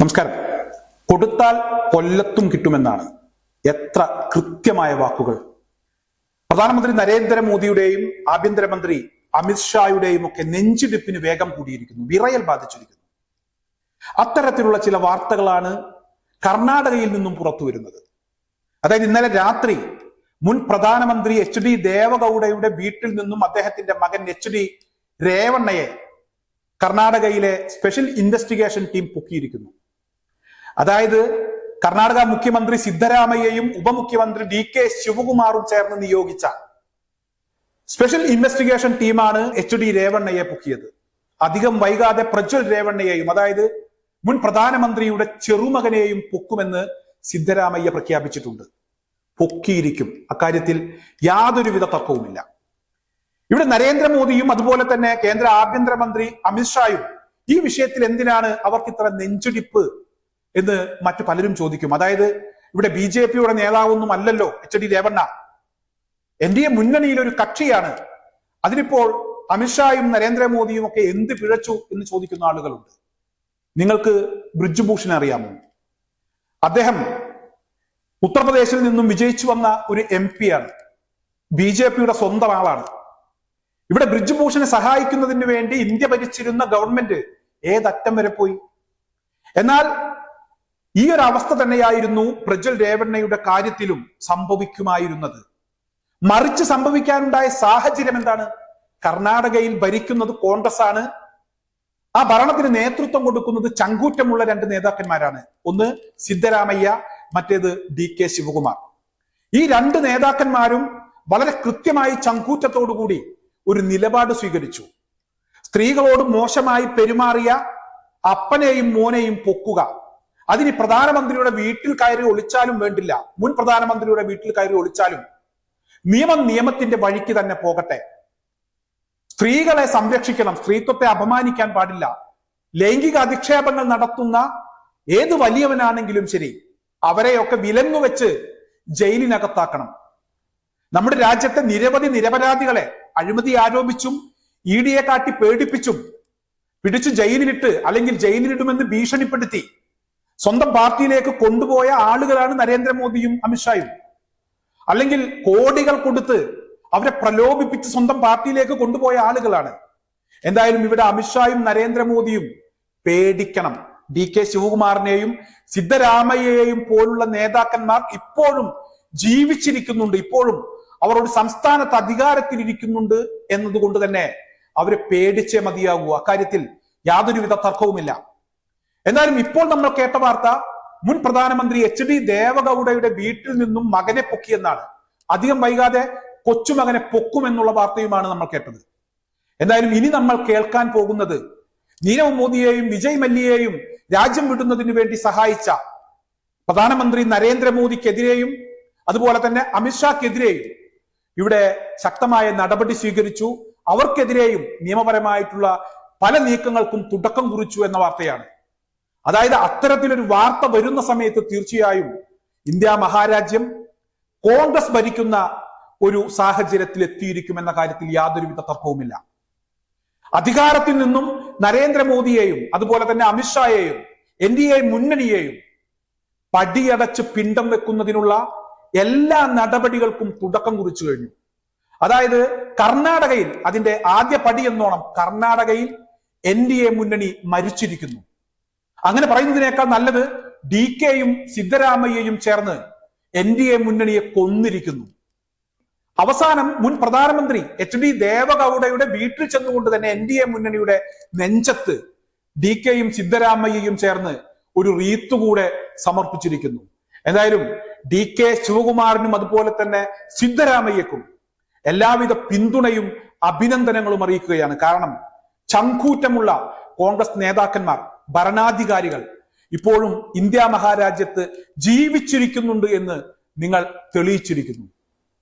നമസ്കാരം. കൊടുത്താൽ കൊല്ലത്തും കിട്ടുമെന്നാണ്. എത്ര കൃത്യമായ വാക്കുകൾ. പ്രധാനമന്ത്രി നരേന്ദ്രമോദിയുടെയും ആഭ്യന്തരമന്ത്രി അമിത്ഷായുടെയും ഒക്കെ നെഞ്ചിടിപ്പിന് വേഗം കൂടിയിരിക്കുന്നു. വിറയൽ ബാധിച്ചിരിക്കുന്നു. അത്തരത്തിലുള്ള ചില വാർത്തകളാണ് കർണാടകയിൽ നിന്നും പുറത്തു വരുന്നത്. അതായത് ഇന്നലെ രാത്രി മുൻ പ്രധാനമന്ത്രി എച്ച് ഡി ദേവഗൌഡയുടെ വീട്ടിൽ നിന്നും അദ്ദേഹത്തിന്റെ മകൻ എച്ച് ഡി രേവണ്ണയെ കർണാടകയിലെ സ്പെഷ്യൽ ഇൻവെസ്റ്റിഗേഷൻ ടീം പൊക്കിയിരിക്കുന്നു. അതായത് കർണാടക മുഖ്യമന്ത്രി സിദ്ധരാമയ്യയും ഉപമുഖ്യമന്ത്രി ഡി കെ ശിവകുമാറും ചേർന്ന് നിയോഗിച്ച സ്പെഷ്യൽ ഇൻവെസ്റ്റിഗേഷൻ ടീമാണ് എച്ച് ഡി രേവണ്ണയെ പൊക്കിയത്. അധികം വൈകാതെ പ്രജ്വൽ രേവണ്ണയെയും അതായത് മുൻ പ്രധാനമന്ത്രിയുടെ ചെറുമകനെയും പൊക്കുമെന്ന് സിദ്ധരാമയ്യ പ്രഖ്യാപിച്ചിട്ടുണ്ട്. പൊക്കിയിരിക്കും. അക്കാര്യത്തിൽ യാതൊരുവിധ തർക്കവുമില്ല. ഇവിടെ നരേന്ദ്രമോദിയും അതുപോലെ തന്നെ കേന്ദ്ര ആഭ്യന്തരമന്ത്രി അമിത്ഷായും ഈ വിഷയത്തിൽ എന്തിനാണ് അവർക്ക് ഇത്ര നെഞ്ചിടിപ്പ് എന്ന് മറ്റു പലരും ചോദിക്കും. അതായത് ഇവിടെ ബി ജെ പിയുടെ നേതാവൊന്നും അല്ലല്ലോ H D Revanna. N D A മുന്നണിയിൽ ഒരു കക്ഷിയാണ്. അതിനിപ്പോൾ അമിത്ഷായും നരേന്ദ്രമോദിയും ഒക്കെ എന്ത് പിഴച്ചു എന്ന് ചോദിക്കുന്ന ആളുകളുണ്ട്. നിങ്ങൾക്ക് ബ്രിഡ്ജ് ഭൂഷൺ അറിയാമോ? അദ്ദേഹം ഉത്തർപ്രദേശിൽ നിന്നും വിജയിച്ചു വന്ന ഒരു എം പി ആണ് ബി ജെ പിയുടെ സ്വന്തം ആളാണ്. ഇവിടെ ബ്രിഡ്ജ് ഭൂഷണെ സഹായിക്കുന്നതിന് വേണ്ടി ഇന്ത്യ ഭരിച്ചിരുന്ന ഗവൺമെന്റ് ഏതറ്റം വരെ പോയി? എന്നാൽ ഈ ഒരു അവസ്ഥ തന്നെയായിരുന്നു പ്രജ്വൽ രേവണ്ണയുടെ കാര്യത്തിലും സംഭവിക്കുമായിരുന്നത്. മറിച്ച് സംഭവിക്കാനുണ്ടായ സാഹചര്യം എന്താണ്? കർണാടകയിൽ ഭരിക്കുന്നത് കോൺഗ്രസ് ആണ് ആ ഭരണത്തിന് നേതൃത്വം കൊടുക്കുന്നത് ചങ്കൂറ്റമുള്ള രണ്ട് നേതാക്കന്മാരാണ്. ഒന്ന് സിദ്ധരാമയ്യ മറ്റേത് ഡി കെ ശിവകുമാർ. ഈ രണ്ട് നേതാക്കന്മാരും വളരെ കൃത്യമായി ചങ്കൂറ്റത്തോടുകൂടി ഒരു നിലപാട് സ്വീകരിച്ചു. സ്ത്രീകളോട് മോശമായി പെരുമാറിയ അപ്പനെയും മോനെയും പൊക്കുക. അതിന് പ്രധാനമന്ത്രിയുടെ വീട്ടിൽ കയറി ഒളിച്ചാലും വേണ്ടില്ല. മുൻ പ്രധാനമന്ത്രിയുടെ വീട്ടിൽ കയറി ഒളിച്ചാലും നിയമം നിയമത്തിന്റെ വഴിക്ക് തന്നെ പോകട്ടെ. സ്ത്രീകളെ സംരക്ഷിക്കണം. സ്ത്രീത്വത്തെ അപമാനിക്കാൻ പാടില്ല. ലൈംഗിക അധിക്ഷേപങ്ങൾ നടത്തുന്ന ഏത് വലിയവനാണെങ്കിലും ശരി അവരെയൊക്കെ വിലങ്ങു വെച്ച് ജയിലിനകത്താക്കണം. നമ്മുടെ രാജ്യത്തെ നിരവധി നിരപരാധികളെ അഴിമതി ആരോപിച്ചും ഇ ഡിയെ കാട്ടി പേടിപ്പിച്ചും പിടിച്ചു ജയിലിലിട്ട് അല്ലെങ്കിൽ ജയിലിലിടുമെന്ന് ഭീഷണിപ്പെടുത്തി സ്വന്തം പാർട്ടിയിലേക്ക് കൊണ്ടുപോയ ആളുകളാണ് നരേന്ദ്രമോദിയും അമിത്ഷായും. അല്ലെങ്കിൽ കോടികൾ കൊടുത്ത് അവരെ പ്രലോഭിപ്പിച്ച് സ്വന്തം പാർട്ടിയിലേക്ക് കൊണ്ടുപോയ ആളുകളാണ്. എന്തായാലും ഇവിടെ അമിത്ഷായും നരേന്ദ്രമോദിയും പേടിക്കണം. ഡി കെ ശിവകുമാറിനെയും സിദ്ധരാമയ്യയെയും പോലുള്ള നേതാക്കന്മാർ ഇപ്പോഴും ജീവിച്ചിരിക്കുന്നുണ്ട്. ഇപ്പോഴും അവർ ഒരു സംസ്ഥാനത്ത് അധികാരത്തിലിരിക്കുന്നുണ്ട് എന്നതുകൊണ്ട് തന്നെ അവരെ പേടിച്ചേ മതിയാകൂ. അക്കാര്യത്തിൽ യാതൊരുവിധ തർക്കവുമില്ല. എന്നാലും ഇപ്പോൾ നമ്മൾ കേട്ട വാർത്ത മുൻ പ്രധാനമന്ത്രി എച്ച് ഡി ദേവഗൌഡയുടെ വീട്ടിൽ നിന്നും മകനെ പൊക്കിയെന്നാണ്. അധികം വൈകാതെ കൊച്ചുമകനെ പൊക്കുമെന്നുള്ള വാർത്തയുമാണ് നമ്മൾ കേട്ടത്. എന്തായാലും ഇനി നമ്മൾ കേൾക്കാൻ പോകുന്നത് നീരവ് മോദിയെയും വിജയ് മല്യയെയും രാജ്യം വിടുന്നതിന് വേണ്ടി സഹായിച്ച പ്രധാനമന്ത്രി നരേന്ദ്രമോദിക്കെതിരെയും അതുപോലെ തന്നെ അമിത്ഷാക്കെതിരെയും ഇവിടെ ശക്തമായ നടപടി സ്വീകരിച്ചു. അവർക്കെതിരെയും നിയമപരമായിട്ടുള്ള പല നീക്കങ്ങൾക്കും തുടക്കം കുറിച്ചു എന്ന വാർത്തയാണ്. അതായത് അത്തരത്തിലൊരു വാർത്ത വരുന്ന സമയത്ത് തീർച്ചയായും ഇന്ത്യ മഹാരാജ്യം കോൺഗ്രസ് ഭരിക്കുന്ന ഒരു സാഹചര്യത്തിൽ എത്തിയിരിക്കും എന്ന കാര്യത്തിൽ യാതൊരുവിധ തർക്കവുമില്ല. അധികാരത്തിൽ നിന്നും നരേന്ദ്രമോദിയെയും അതുപോലെ തന്നെ അമിത്ഷായെയും എൻ ഡി എ മുന്നണിയെയും പടിയടച്ച് പിണ്ടം വെക്കുന്നതിനുള്ള എല്ലാ നടപടികൾക്കും തുടക്കം കുറിച്ചു കഴിഞ്ഞു. അതായത് കർണാടകയിൽ അതിന്റെ ആദ്യ പടി എന്നോണം കർണാടകയിൽ എൻ ഡി എ മുന്നണി മരിച്ചിരിക്കുന്നു. അങ്ങനെ പറയുന്നതിനേക്കാൾ നല്ലത് ഡി കെയും സിദ്ധരാമയ്യയും ചേർന്ന് എൻ ഡി എ മുന്നണിയെ കൊന്നിരിക്കുന്നു. അവസാനം മുൻ പ്രധാനമന്ത്രി എച്ച് ഡി ദേവഗൌഡയുടെ വീട്ടിൽ ചെന്നുകൊണ്ട് തന്നെ എൻ ഡി എ മുന്നണിയുടെ നെഞ്ചത്ത് ഡി കെയും സിദ്ധരാമയ്യയും ചേർന്ന് ഒരു റീത്ത് കൂടെ സമർപ്പിച്ചിരിക്കുന്നു. എന്തായാലും ഡി കെ ശിവകുമാറിനും അതുപോലെ തന്നെ സിദ്ധരാമയ്യക്കും എല്ലാവിധ പിന്തുണയും അഭിനന്ദനങ്ങളും അറിയിക്കുകയാണ്. കാരണം ചങ്കൂറ്റമുള്ള കോൺഗ്രസ് നേതാക്കന്മാർ ഭരണാധികാരികൾ ഇപ്പോഴും ഇന്ത്യ മഹാരാജ്യത്ത് ജീവിച്ചിരിക്കുന്നുണ്ട് എന്ന് നിങ്ങൾ തെളിയിച്ചിരിക്കുന്നു.